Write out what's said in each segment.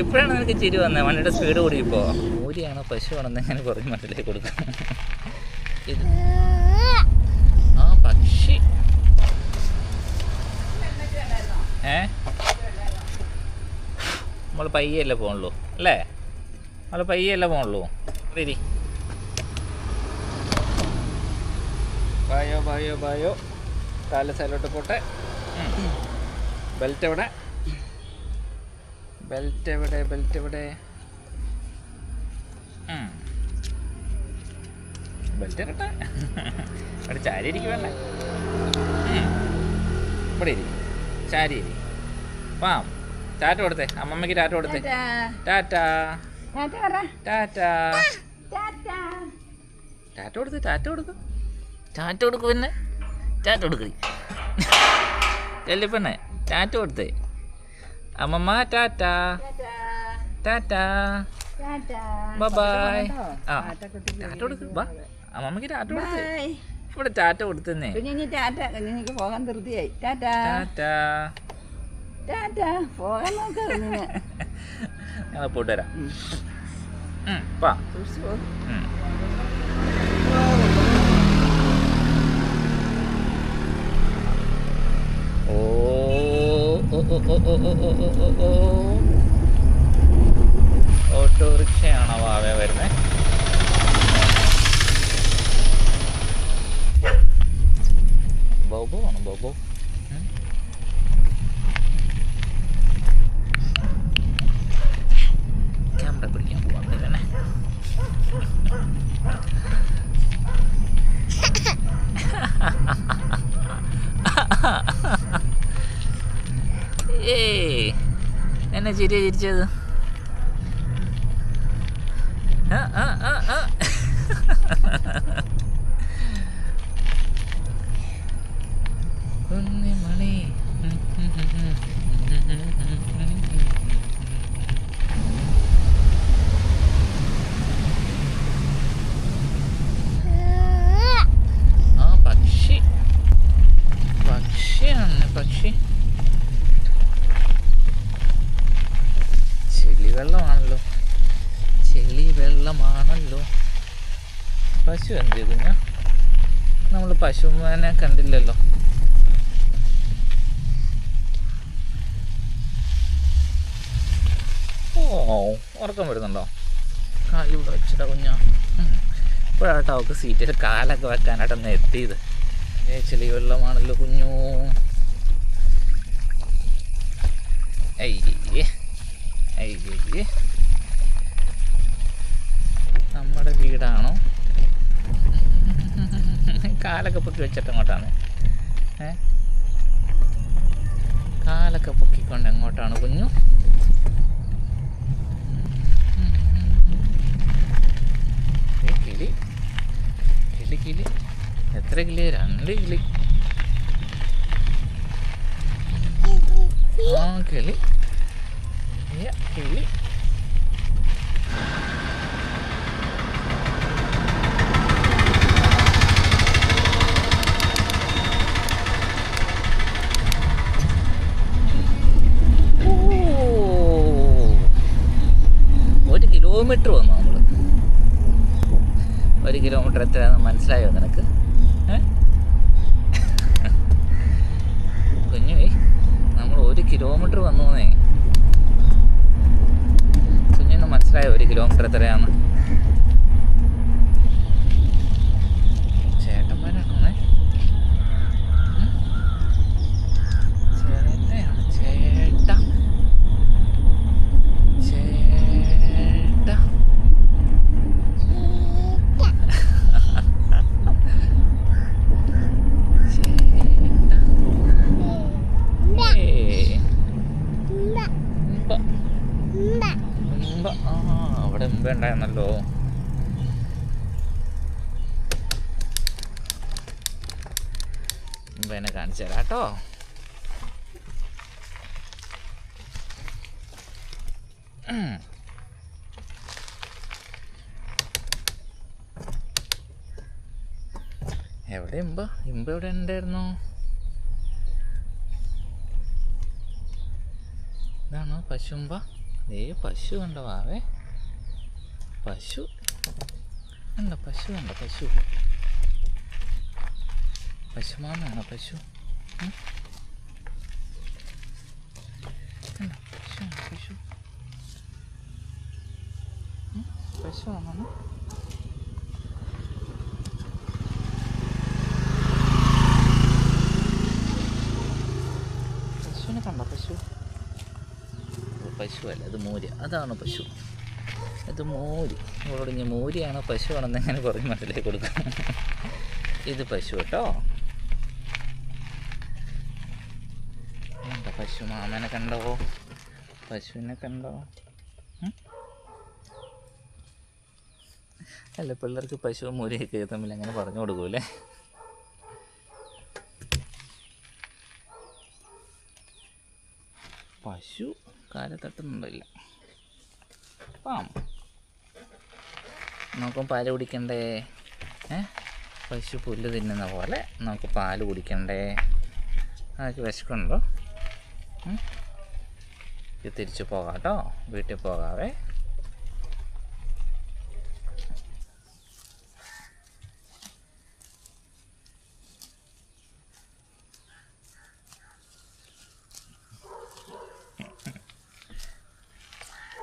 ഇപ്പോഴാണ് നിനക്ക് ചിരി വന്നത് വണ്ടിയുടെ സ്പീഡ് കൂടി ഇപ്പോൾ മൂലിയാണോ പശുവാണെന്ന് എങ്ങനെ കുറച്ച് മട്ടിലേക്ക് കൊടുക്കാം? ഇത്. ആ പക്ഷി. ഏ? നമ്മൾ പയ്യല്ലേ പോണുള്ളൂ അല്ലേ? നമ്മൾ പയ്യല്ലേ പോണുള്ളൂ. റെഡി. ബായോ ബായോ ബായോ. കാൽ സൈലോട്ട് പോട്ടെ. ബെൽറ്റ് എവിടെ? ബെൽറ്റ് എവിടെ? ബെൽറ്റ് എവിടെ? ബെൽറ്റ് ഇരട്ടെ ഇവിടെ ചാരി ഇരിക്കുവല്ലേ ഇവിടെ ഇരി. ചാരി ഇരി. വാം. ടാറ്റ കൊടുത്തേ. അമ്മമ്മയ്ക്ക് ടാറ്റ കൊടുത്തേ. ടാറ്റ. ടാറ്റ. ടാറ്റ കൊടുത്ത് ടാറ്റ. കൊടുക്കും ടാറ്റ കൊടുക്കും. പിന്നെ. ടാറ്റ കൊടുക്കടി ചെല്ലിപ്പെണ്ണേ ടാറ്റ കൊടുത്തേ. അമ്മമ്മ ടാറ്റ ടാറ്റ ബൈ ആ. ടാറ്റ കൊടുക്ക്. ബാ അമ്മമ്മക്ക് ടാറ്റ കൊടുത്തേ ഇവിടെ ടാറ്റ കൊടുത്തന്നേ. ടാറ്റ കുഞ്ഞിനിക്ക് പോകാൻ ധൃതിയായി. ടാറ്റ ടാറ്റ ടാറ്റ പോകാൻ നോക്ക് ഞങ്ങൾ പോയിട്ട് വരാം. വാ. സൂക്ഷിച്ച് ഓ. ഓട്ടോറിക്ഷയാണോ വാവേ വരുന്നത് ബോബോ ആണോ? ബോബോ? ഏയ് എന്നെ ചിരി ചിരിച്ചത് ആ, ആ, ആ, ആ. പശു എന്ത് ചെയ്തു നമ്മൾ പശുമാനെ കണ്ടില്ലല്ലോ. ഓ ഉറക്കം വരുന്നുണ്ടോ? കാലിവിടെ വെച്ചിട്ടാ കുഞ്ഞ. ഇപ്പോഴാട്ടോ അവൾക്ക് സീറ്റിൽ കാലൊക്കെ വെക്കാനായിട്ടൊന്ന് എത്തിയത്. ഏ ചെളി വെള്ളമാണല്ലോ കുഞ്ഞു. കാലൊക്കെ പൊക്കി വെച്ചിട്ട് അങ്ങോട്ടാണ് ഏ? കാലൊക്കെ പൊക്കിക്കൊണ്ട് എങ്ങോട്ടാണ് കുഞ്ഞു? കിളി. കിളി കിളി. എത്ര കിളി? രണ്ട് കിളി. ആ കിളി. കിളി ഓ. ഒരു കിലോമീറ്റർ വന്നു നമ്മൾ ഒരു കിലോമീറ്റർ എത്രയാണെന്ന് മനസ്സിലായോ നിനക്ക്? കുഞ്ഞു നമ്മൾ ഒരു കിലോമീറ്റർ വന്നു കുഞ്ഞിന് മനസ്സിലായോ ഒരു കിലോമീറ്റർ എത്രയാന്ന്? കാണിച്ചു തരാം കേട്ടോ. എവിടെ ഇമ്പ? ഇമ്പ എവിടെ ഉണ്ടായിരുന്നു? ഇതാണോ പശുമ്പ ദേ പശു ഉണ്ടോ വാവേ. പശു? കണ്ടോ പശു ഉണ്ടോ പശു. പശുമാമയാണോ പശു? പശു ഉം? പശുവാണോ പശുവിനെ കണ്ടോ പശു പശുവല്ല അത് മൂര്. അതാണ് പശു. ഇത് മൂരി. ഇവിടെ ഇനി മൂരിയാണോ പശുവാണെന്ന് എങ്ങനെ കുറേ മനസ്സിലേക്ക് കൊടുക്കാം ഇത് പശു കേട്ടോ കണ്ടോ പശു മാമനെ കണ്ടോ? പശുവിനെ കണ്ടോ? അല്ല പിള്ളേർക്ക് പശു മൂരിയൊക്കെ തമ്മിൽ അങ്ങനെ പറഞ്ഞു കൊടുക്കൂലേ? പശു കാല തട്ടുന്നുണ്ടല്ല. പാം. നോക്കും പാൽ കുടിക്കണ്ടേ? ഏ? പശു പുല്ല് തിന്നുന്ന പോലെ നമുക്ക് പാൽ കുടിക്കണ്ടേ? അതൊക്കെ വിശക്കുണ്ടോ? ഇത് തിരിച്ചു പോകാം കേട്ടോ. വീട്ടിൽ പോകാവേ.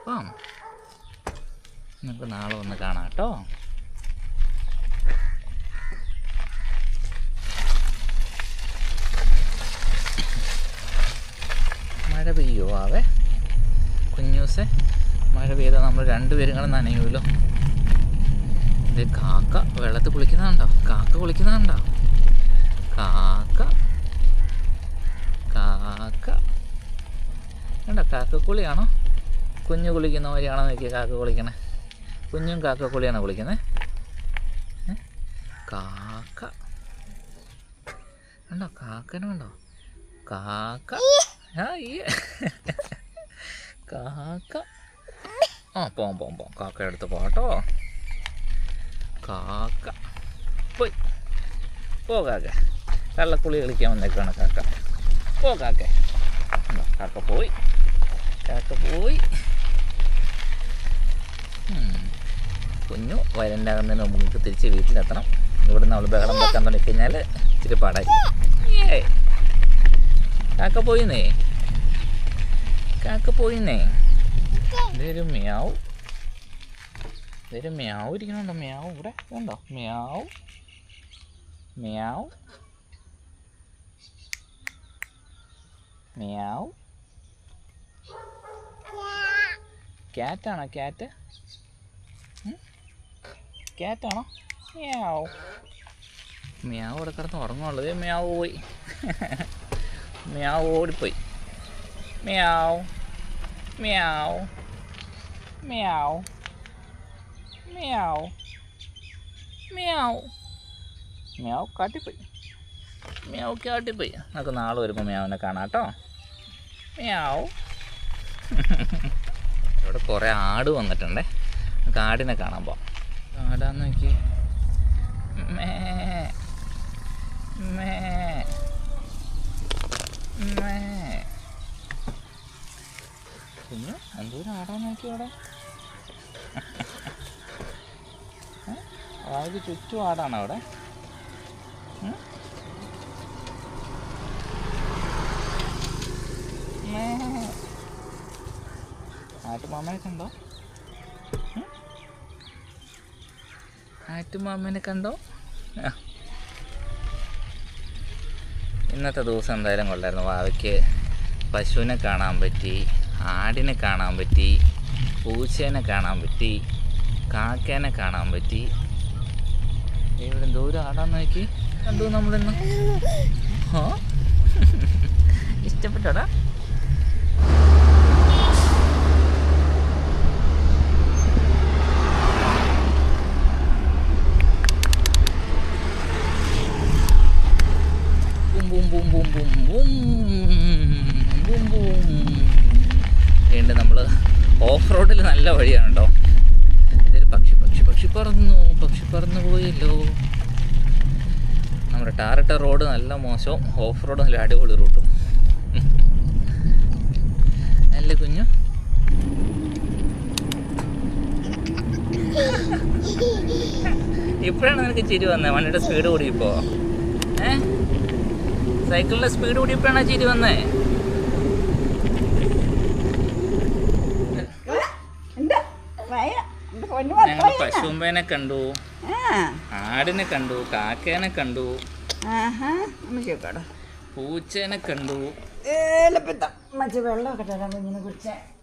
അപ്പം നമുക്ക് നാളെ ഒന്ന് കാണാം കേട്ടോ. മഴ പെയ്യോ ആവേ? കുഞ്ഞൂസെ മഴ പെയ്താൽ നമ്മൾ രണ്ടുപേരും കൂടെ നനയൂലോ? ഇത് കാക്ക വെള്ളത്തിൽ കുളിക്കുന്നതുണ്ടോ? കാക്ക കുളിക്കുന്നതുണ്ടോ? കാക്ക. കാക്ക. കണ്ടോ കാക്കക്കുളിയാണോ? കുഞ്ഞു കുളിക്കുന്ന മാതിരിയാണോ നോക്കിയ കാക്ക കുളിക്കണേ. കുഞ്ഞും കാക്ക കുളിയാണോ കുളിക്കുന്നത് കാക്ക. കണ്ടോ കാക്കനുണ്ടോ കാക്ക. ആ ഈ കാക്ക പോകാം പോകാം പോം. കാക്ക എടുത്ത് പോട്ടോ കാക്ക. പോയി. പോ കാക്ക. കള്ളക്കുളി കളിക്കാൻ വന്നേക്കാണ് കാക്ക. പോ കാക്ക. കാക്ക പോയി. കാക്ക പോയി. കുഞ്ഞു വയലിന്റെ ആകുന്നതിന് മുമ്പ് നിങ്ങൾക്ക് തിരിച്ച് വീട്ടിലെത്തണം. ഇവിടെ അവൾ ബഹളം വെക്കാൻ തുടങ്ങിക്കഴിഞ്ഞാൽ ഇച്ചിരി പാടായിരിക്കും. ഏ കാക്ക പോയിന്നേ. കാക്ക പോയിന്നേ. ഇതൊരു മ്യാവ്. ഇതൊരു മ്യാവ് ഇരിക്കണുണ്ടോ? മ്യാവ് ഇവിടെ കണ്ടോ മ്യാവ്. മ്യാവ്. മ്യാവ്. ക്യാറ്റാണോ? ക്യാറ്റ്? ക്യാറ്റാണോ? മ്യാവ്. മ്യാവ് ഇവിടെ കിടന്ന് ഉറങ്ങുള്ളത് മ്യാവ് പോയി. മ്യാവ് ഓടിപ്പോയി. മ്യാവ്. മ്യാവ്. മ്യാവ് Meow. Meow. മ്യാവ് കാട്ടിപ്പോയി. മ്യാവ് കാട്ടിപ്പോയി. നമുക്ക് നാളെ വരുമ്പോൾ മ്യാവിനെ കാണാം കേട്ടോ. മ്യാവ് ഇവിടെ കുറേ ആട് വന്നിട്ടുണ്ടേ. നമുക്ക് ആടിനെ കാണാൻ പോവാം. ആടാന്ന് നോക്കി. മേ. മേ. മേ. കുഞ്ഞു എന്തോരം ആടാന്ന് നോക്കി അവിടെ? ഏ? ചുറ്റുപാടാണ് അവിടെ. ആട്ടുമാമനെ കണ്ടോ? ആറ്റുമാമനെ കണ്ടോ? ഇന്നത്തെ ദിവസം എന്തായാലും കൊള്ളായിരുന്നു. വാവയ്ക്ക് പശുവിനെ കാണാൻ പറ്റി ആടിനെ കാണാൻ പറ്റി. പൂച്ചേനെ കാണാൻ പറ്റി കാക്കേനെ കാണാൻ പറ്റി. ഇവിടെ എന്തോ ഒരു ആടാന്ന് നോക്കി. കണ്ടു നമ്മളിന്ന്. ഇഷ്ടപ്പെട്ടോടാ ഹലോ. നമ്മുടെ ടാറിട്ട റോഡ് നല്ല മോശവും ഓഫ് റോഡ് നല്ല അടിപൊളി റൂട്ടും. അല്ലേ കുഞ്ഞു? ഇപ്പോഴാണ് നിനക്ക് ചിരി വന്നത് വണ്ടിയുടെ സ്പീഡ് കൂടിയപ്പോ. ഏ? സൈക്കിളിന്റെ സ്പീഡ് കൂടിയപ്പോഴാണ് ചിരി വന്നേ? ഞങ്ങൾ പശുമ്പേനെ കണ്ടു. ആടിനെ കണ്ടു കാക്കേനെ കണ്ടു പൂച്ചേനെ കണ്ടു. ഏലപ്പത്ത. മറ്റു വെള്ളമൊക്കെ തരാൻ കുഞ്ഞിനെ കുറിച്ച്.